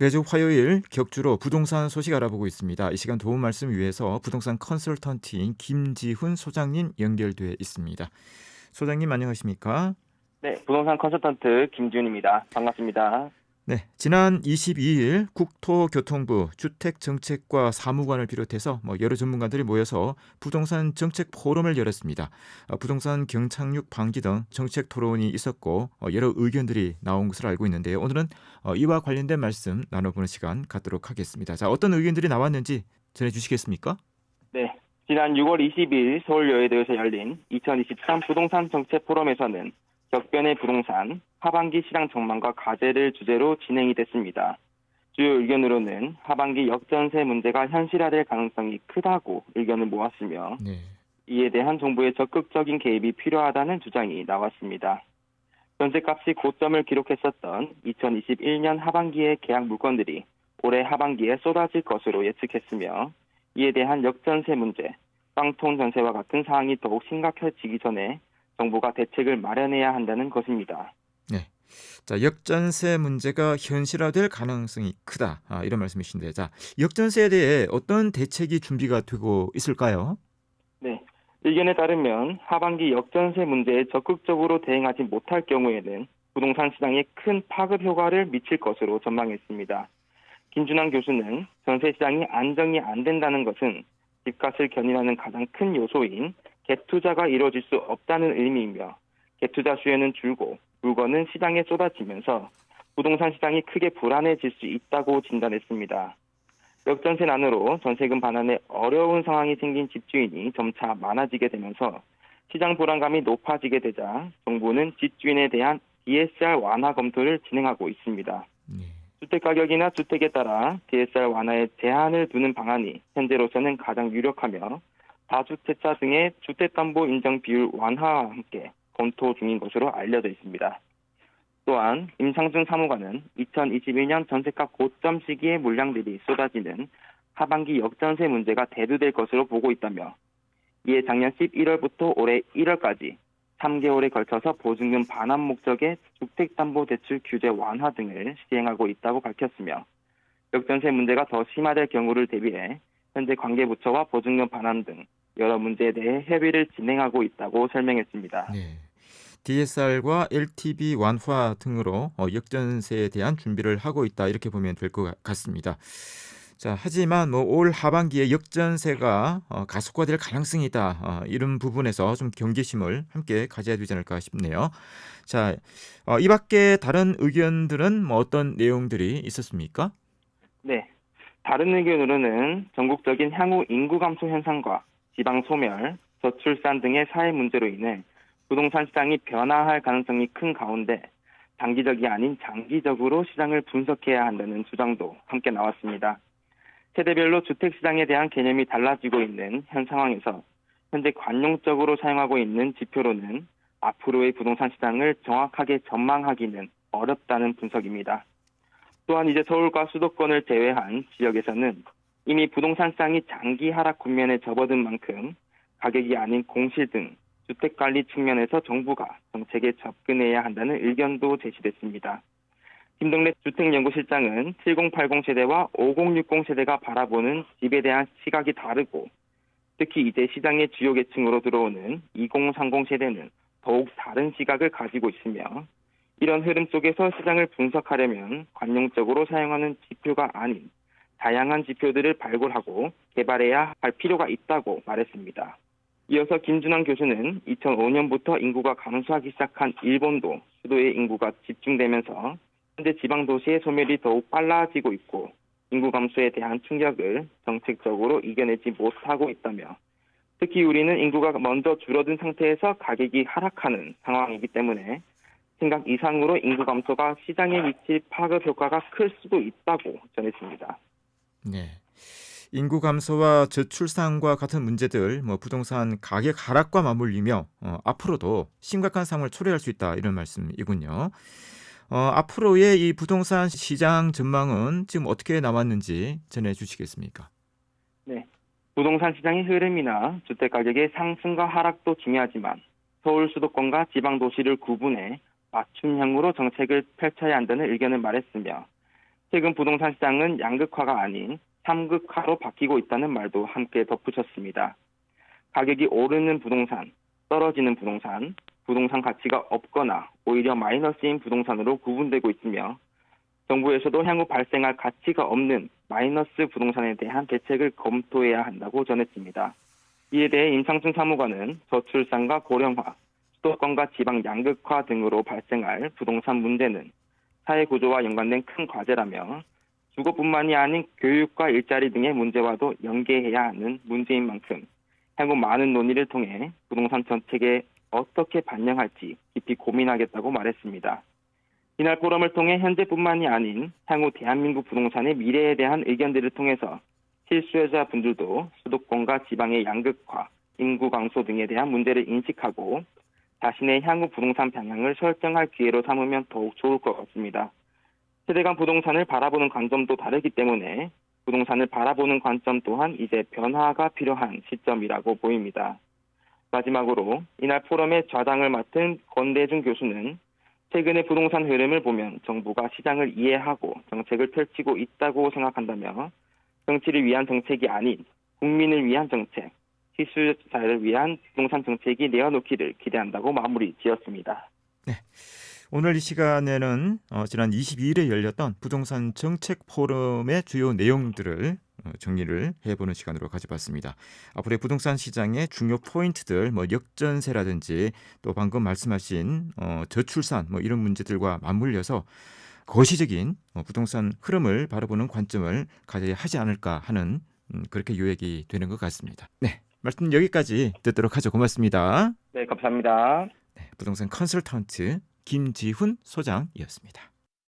매주 화요일 격주로 부동산 소식 알아보고 있습니다. 이 시간 도움 말씀 위해서 부동산 컨설턴트인 김지훈 소장님 연결돼 있습니다. 소장님 안녕하십니까? 네, 부동산 컨설턴트 김지훈입니다. 반갑습니다. 네, 지난 22일 국토교통부 주택정책과 사무관을 비롯해서 뭐 여러 전문가들이 모여서 부동산 정책 포럼을 열었습니다. 어, 부동산 경착륙 방지 등 정책 토론이 있었고 어, 여러 의견들이 나온 것으로 알고 있는데요. 오늘은 어, 이와 관련된 말씀 나눠보는 시간 갖도록 하겠습니다. 자, 어떤 의견들이 나왔는지 전해주시겠습니까? 네, 지난 6월 20일 서울 여의도에서 열린 2023 부동산 정책 포럼에서는 격변의 부동산, 하반기 시장 전망과 과제를 주제로 진행이 됐습니다. 주요 의견으로는 하반기 역전세 문제가 현실화될 가능성이 크다고 의견을 모았으며 네. 이에 대한 정부의 적극적인 개입이 필요하다는 주장이 나왔습니다. 전세값이 고점을 기록했었던 2021년 하반기의 계약 물건들이 올해 하반기에 쏟아질 것으로 예측했으며 이에 대한 역전세 문제, 깡통 전세와 같은 상황이 더욱 심각해지기 전에 정부가 대책을 마련해야 한다는 것입니다. 자, 역전세 문제가 현실화될 가능성이 크다. 아, 이런 말씀이신데, 자, 역전세에 대해 어떤 대책이 준비가 되고 있을까요? 네. 의견에 따르면 하반기 역전세 문제에 적극적으로 대응하지 못할 경우에는 부동산 시장에 큰 파급 효과를 미칠 것으로 전망했습니다. 김준환 교수는 전세 시장이 안정이 안 된다는 것은 집값을 견인하는 가장 큰 요소인 갭투자가 이루어질 수 없다는 의미이며 갭투자 수요는 줄고 물건은 시장에 쏟아지면서 부동산 시장이 크게 불안해질 수 있다고 진단했습니다. 역전세 난으로 전세금 반환에 어려운 상황이 생긴 집주인이 점차 많아지게 되면서 시장 불안감이 높아지게 되자 정부는 집주인에 대한 DSR 완화 검토를 진행하고 있습니다. 네. 주택 가격이나 주택에 따라 DSR 완화에 제한을 두는 방안이 현재로서는 가장 유력하며 다주택자 등의 주택담보 인정 비율 완화와 함께 검토 중인 것으로 알려져 있습니다. 또한 임상준 사무관은 2021년 전세값 고점 시기의 물량들이 쏟아지는 하반기 역전세 문제가 대두될 것으로 보고 있다며 이에 작년 11월부터 올해 1월까지 3개월에 걸쳐서 보증금 반환 목적의 주택담보대출 규제 완화 등을 시행하고 있다고 밝혔으며 역전세 문제가 더 심화될 경우를 대비해 현재 관계부처와 보증금 반환 등 여러 문제에 대해 협의를 진행하고 있다고 설명했습니다. 네. DSR과 LTV 완화 등으로 어, 역전세에 대한 준비를 하고 있다 이렇게 보면 될 것 같습니다. 자, 하지만 뭐 올 하반기에 역전세가 어, 가속화될 가능성이 있다. 어, 이런 부분에서 좀 경계심을 함께 가져야 되지 않을까 싶네요. 자, 어, 이 밖에 다른 의견들은 뭐 어떤 내용들이 있었습니까? 네. 다른 의견으로는 전국적인 향후 인구 감소 현상과 지방 소멸, 저출산 등의 사회 문제로 인해 부동산 시장이 변화할 가능성이 큰 가운데 단기적이 아닌 장기적으로 시장을 분석해야 한다는 주장도 함께 나왔습니다. 세대별로 주택 시장에 대한 개념이 달라지고 있는 현 상황에서 현재 관용적으로 사용하고 있는 지표로는 앞으로의 부동산 시장을 정확하게 전망하기는 어렵다는 분석입니다. 또한 이제 서울과 수도권을 제외한 지역에서는 이미 부동산 시장이 장기 하락 국면에 접어든 만큼 가격이 아닌 공실 등 주택 관리 측면에서 정부가 정책에 접근해야 한다는 의견도 제시됐습니다. 김동래 주택연구실장은 7080 세대와 5060 세대가 바라보는 집에 대한 시각이 다르고 특히 이제 시장의 주요 계층으로 들어오는 2030 세대는 더욱 다른 시각을 가지고 있으며 이런 흐름 속에서 시장을 분석하려면 관용적으로 사용하는 지표가 아닌 다양한 지표들을 발굴하고 개발해야 할 필요가 있다고 말했습니다. 이어서 김준환 교수는 2005년부터 인구가 감소하기 시작한 일본도 수도의 인구가 집중되면서 현재 지방 도시의 소멸이 더욱 빨라지고 있고 인구 감소에 대한 충격을 정책적으로 이겨내지 못하고 있다며 특히 우리는 인구가 먼저 줄어든 상태에서 가격이 하락하는 상황이기 때문에 생각 이상으로 인구 감소가 시장에 미칠 파급 효과가 클 수도 있다고 전했습니다. 네. 인구 감소와 저출산과 같은 문제들, 뭐 부동산 가격 하락과 맞물리며 어, 앞으로도 심각한 상황을 초래할 수 있다 이런 말씀이군요. 어, 앞으로의 이 부동산 시장 전망은 지금 어떻게 나왔는지 전해 주시겠습니까? 네. 부동산 시장의 흐름이나 주택 가격의 상승과 하락도 중요하지만 서울 수도권과 지방 도시를 구분해 맞춤형으로 정책을 펼쳐야 한다는 의견을 말했으며 최근 부동산 시장은 양극화가 아닌 삼극화로 바뀌고 있다는 말도 함께 덧붙였습니다. 가격이 오르는 부동산, 떨어지는 부동산, 부동산 가치가 없거나 오히려 마이너스인 부동산으로 구분되고 있으며 정부에서도 향후 발생할 가치가 없는 마이너스 부동산에 대한 대책을 검토해야 한다고 전했습니다. 이에 대해 임상춘 사무관은 저출산과 고령화, 수도권과 지방 양극화 등으로 발생할 부동산 문제는 사회 구조와 연관된 큰 과제라며 주거뿐만이 아닌 교육과 일자리 등의 문제와도 연계해야 하는 문제인 만큼 향후 많은 논의를 통해 부동산 정책에 어떻게 반영할지 깊이 고민하겠다고 말했습니다. 이날 포럼을 통해 현재뿐만이 아닌 향후 대한민국 부동산의 미래에 대한 의견들을 통해서 실수요자 분들도 수도권과 지방의 양극화, 인구 감소 등에 대한 문제를 인식하고 자신의 향후 부동산 방향을 설정할 기회로 삼으면 더욱 좋을 것 같습니다. 세대 간 부동산을 바라보는 관점도 다르기 때문에 부동산을 바라보는 관점 또한 이제 변화가 필요한 시점이라고 보입니다. 마지막으로 이날 포럼의 좌장을 맡은 권대중 교수는 최근의 부동산 흐름을 보면 정부가 시장을 이해하고 정책을 펼치고 있다고 생각한다며 정치를 위한 정책이 아닌 국민을 위한 정책, 실수자를 위한 부동산 정책이 내어놓기를 기대한다고 마무리 지었습니다. 오늘 이 시간에는 어, 지난 22일에 열렸던 부동산 정책 포럼의 주요 내용들을 어, 정리를 해보는 시간으로 가져봤습니다. 앞으로의 부동산 시장의 중요 포인트들, 뭐 역전세라든지 또 방금 말씀하신 어, 저출산 뭐 이런 문제들과 맞물려서 거시적인 어, 부동산 흐름을 바라보는 관점을 가져야 하지 않을까 하는 음, 그렇게 요약이 되는 것 같습니다. 네, 말씀 여기까지 듣도록 하죠. 고맙습니다. 네, 감사합니다. 네, 부동산 컨설턴트 김지훈 소장이었습니다.